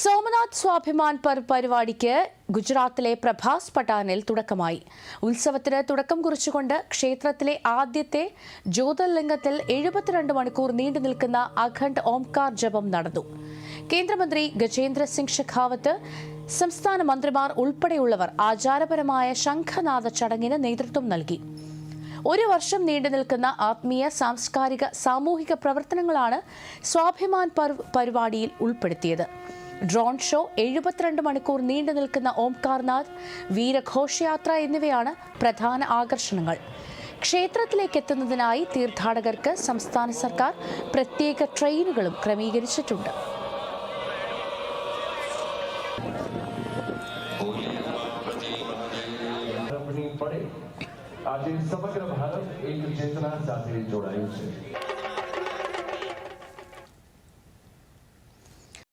സോമനാഥ് സ്വാഭിമാൻ പരിപാടിക്ക് ഗുജറാത്തിലെ പ്രഭാസ് പട്ടാനിൽ തുടക്കമായി. ഉത്സവത്തിന് തുടക്കം കുറിച്ചുകൊണ്ട് ക്ഷേത്രത്തിലെ ആദ്യത്തെ ജ്യോതിർലിംഗത്തിൽ എഴുപത്തിരണ്ട് മണിക്കൂർ നീണ്ടു നിൽക്കുന്ന അഖണ്ഡ് ഓംകാർ ജപം നടന്നു. കേന്ദ്രമന്ത്രി ഗജേന്ദ്ര സിംഗ് ഷെഖാവത്ത് സംസ്ഥാന മന്ത്രിമാർ ഉൾപ്പെടെയുള്ളവർ ആചാരപരമായ ശംഖനാഥ ചടങ്ങിന് നേതൃത്വം നൽകി. ഒരു വർഷം നീണ്ടു നിൽക്കുന്ന ആത്മീയ സാംസ്കാരിക സാമൂഹിക പ്രവർത്തനങ്ങളാണ് സ്വാഭിമാൻ പർവ് പരിപാടിയിൽ ഉൾപ്പെടുത്തിയത്. ഡ്രോൺ ഷോ എഴുപത്തിരണ്ട് മണിക്കൂർ നീണ്ടു നിൽക്കുന്ന ഓംകാർനാഥ് വീരഘോഷയാത്ര എന്നിവയാണ് പ്രധാന ആകർഷണങ്ങൾ ക്ഷേത്രത്തിലേക്ക് എത്തുന്നതിനായി തീർത്ഥാടകർക്ക് സംസ്ഥാന സർക്കാർ പ്രത്യേക ട്രെയിനുകളും ക്രമീകരിച്ചിട്ടുണ്ട് આપણી પડે આજે સમગ્ર ભારત એક ચેતના સાથે જોડાયું છે